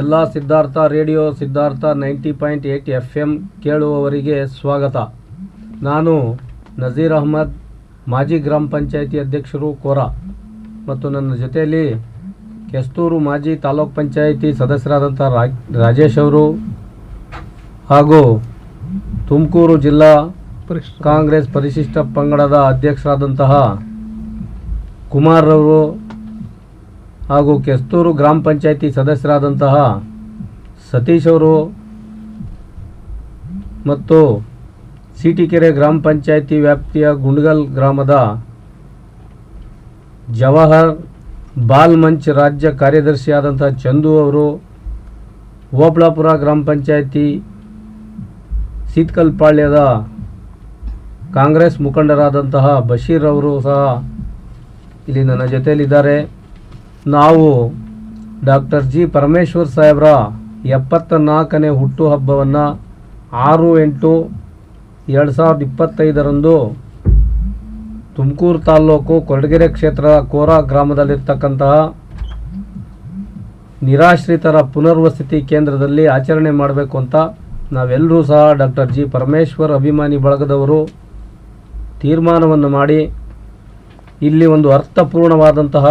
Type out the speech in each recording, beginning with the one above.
ಎಲ್ಲ Siddhartha radio Siddhartha ninety point eight F M ಕೇಳುವವರಿಗೆ ಸ್ವಾಗತ. ನಾನು ನಜೀರ್ ಅಹಮದ್ ಮಾಜಿ ಗ್ರಾಮ ಪಂಚಾಯಿತಿ ಅಧ್ಯಕ್ಷರು ಕೋರ. ಮತ್ತು ನನ್ನ ಜೊತೆಯಲ್ಲಿ ಕೆಸ್ತೂರು ಮಾಜಿ ತಾಲೂಕ್ ಪಂಚಾಯಿತಿ ಸದಸ್ಯರಾದಂಥ ರಾಜೇಶ್ ಅವರು ಹಾಗೂ ತುಮಕೂರು ಜಿಲ್ಲಾ ಕಾಂಗ್ರೆಸ್ ಪರಿಶಿಷ್ಟ ಪಂಗಡದ ಅಧ್ಯಕ್ಷರಾದಂತಹ ಕುಮಾರ್ ಅವರು ಹಾಗೂ ಕೆಸ್ತೂರು ಗ್ರಾಮ ಪಂಚಾಯಿತಿ ಸದಸ್ಯರಾದಂತಹ ಸತೀಶ್ ಅವರು ಮತ್ತು ಸಿಟಿಕೆರೆ ಗ್ರಾಮ ಪಂಚಾಯಿತಿ ವ್ಯಾಪ್ತಿಯ ಗುಂಡ್ಗಲ್ ಗ್ರಾಮದ ಜವಾಹರ್ ಬಾಲ್ ಮಂಚ್ ರಾಜ್ಯ ಕಾರ್ಯದರ್ಶಿಯಾದಂಥ ಚಂದು ಅವರು ಓಬಳಾಪುರ ಗ್ರಾಮ ಪಂಚಾಯಿತಿ ಸೀತ್ಕಲ್ಪಾಳ್ಯದ ಕಾಂಗ್ರೆಸ್ ಮುಖಂಡರಾದಂತಹ ಬಶೀರ್ ಅವರು ಸಹ ಇಲ್ಲಿ ನನ್ನ ಜೊತೆಯಲ್ಲಿದ್ದಾರೆ. ನಾವು ಡಾಕ್ಟರ್ ಜಿ ಪರಮೇಶ್ವರ್ ಸಾಹೇಬ್ರ ಎಪ್ಪತ್ತ ನಾಲ್ಕನೇ ಹುಟ್ಟುಹಬ್ಬವನ್ನು ಆರು ಎಂಟು ಎರಡು ಸಾವಿರದ ಇಪ್ಪತ್ತೈದರಂದು ತುಮಕೂರು ತಾಲ್ಲೂಕು ಕೊರಟಗೆರೆ ಕ್ಷೇತ್ರದ ಕೋರಾ ಗ್ರಾಮದಲ್ಲಿರ್ತಕ್ಕಂತಹ ನಿರಾಶ್ರಿತರ ಪುನರ್ವಸತಿ ಕೇಂದ್ರದಲ್ಲಿ ಆಚರಣೆ ಮಾಡಬೇಕು ಅಂತ ನಾವೆಲ್ಲರೂ ಸಹ ಡಾಕ್ಟರ್ ಜಿ ಪರಮೇಶ್ವರ್ ಅಭಿಮಾನಿ ಬಳಗದವರು ತೀರ್ಮಾನವನ್ನು ಮಾಡಿ ಇಲ್ಲಿ ಒಂದು ಅರ್ಥಪೂರ್ಣವಾದಂತಹ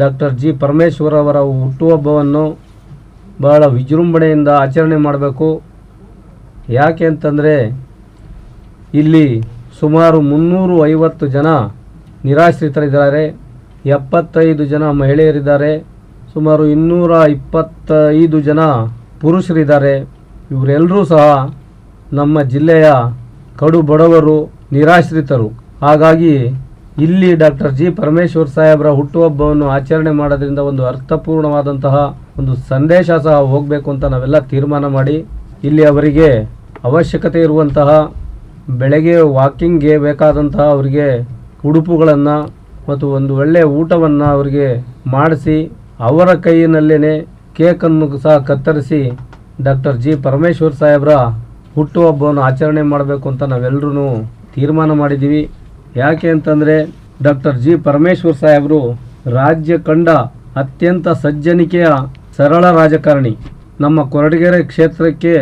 ಡಾಕ್ಟರ್ ಜಿ ಪರಮೇಶ್ವರ್ ಅವರ ಹುಟ್ಟುಹಬ್ಬವನ್ನು ಬಹಳ ವಿಜೃಂಭಣೆಯಿಂದ ಆಚರಣೆ ಮಾಡಬೇಕು. ಯಾಕೆ ಅಂತಂದರೆ ಇಲ್ಲಿ ಸುಮಾರು ಮುನ್ನೂರು ಐವತ್ತು ಜನ ನಿರಾಶ್ರಿತರಿದ್ದಾರೆ. ಎಪ್ಪತ್ತೈದು ಜನ ಮಹಿಳೆಯರಿದ್ದಾರೆ. ಸುಮಾರು ಇನ್ನೂರ ಇಪ್ಪತ್ತೈದು ಜನ ಪುರುಷರಿದ್ದಾರೆ. ಇವರೆಲ್ಲರೂ ಸಹ ನಮ್ಮ ಜಿಲ್ಲೆಯ ಕಡು ಬಡವರು ನಿರಾಶ್ರಿತರು. ಹಾಗಾಗಿ ಇಲ್ಲಿ ಡಾಕ್ಟರ್ ಜಿ ಪರಮೇಶ್ವರ್ ಸಾಹೇಬರ ಹುಟ್ಟುಹಬ್ಬವನ್ನು ಆಚರಣೆ ಮಾಡೋದ್ರಿಂದ ಒಂದು ಅರ್ಥಪೂರ್ಣವಾದಂತಹ ಒಂದು ಸಂದೇಶ ಸಹ ಹೋಗಬೇಕು ಅಂತ ನಾವೆಲ್ಲ ತೀರ್ಮಾನ ಮಾಡಿ ಇಲ್ಲಿ ಅವರಿಗೆ ಅವಶ್ಯಕತೆ ಇರುವಂತಹ ಬೆಳಗ್ಗೆ ವಾಕಿಂಗ್ಗೆ ಬೇಕಾದಂತಹ ಅವರಿಗೆ ಉಡುಪುಗಳನ್ನು ಮತ್ತು ಒಂದು ಒಳ್ಳೆಯ ಊಟವನ್ನು ಅವರಿಗೆ ಮಾಡಿಸಿ ಅವರ ಕೈಯಿನಲ್ಲೇ ಕೇಕನ್ನು ಸಹ ಕತ್ತರಿಸಿ ಡಾಕ್ಟರ್ ಜಿ ಪರಮೇಶ್ವರ್ ಸಾಹೇಬ್ರ ಹುಟ್ಟುಹಬ್ಬವನ್ನು ಆಚರಣೆ ಮಾಡಬೇಕು ಅಂತ ನಾವೆಲ್ಲರೂ ತೀರ್ಮಾನ ಮಾಡಿದ್ದೀವಿ. ಯಾಕೆ ಅಂತಂದರೆ ಡಾಕ್ಟರ್ ಜಿ ಪರಮೇಶ್ವರ್ ಸಾಹೇಬರು ರಾಜ್ಯ ಕಂಡ ಅತ್ಯಂತ ಸಜ್ಜನಿಕೆಯ ಸರಳ ರಾಜಕಾರಣಿ. ನಮ್ಮ ಕೊರಟಗೆರೆ ಕ್ಷೇತ್ರಕ್ಕೆ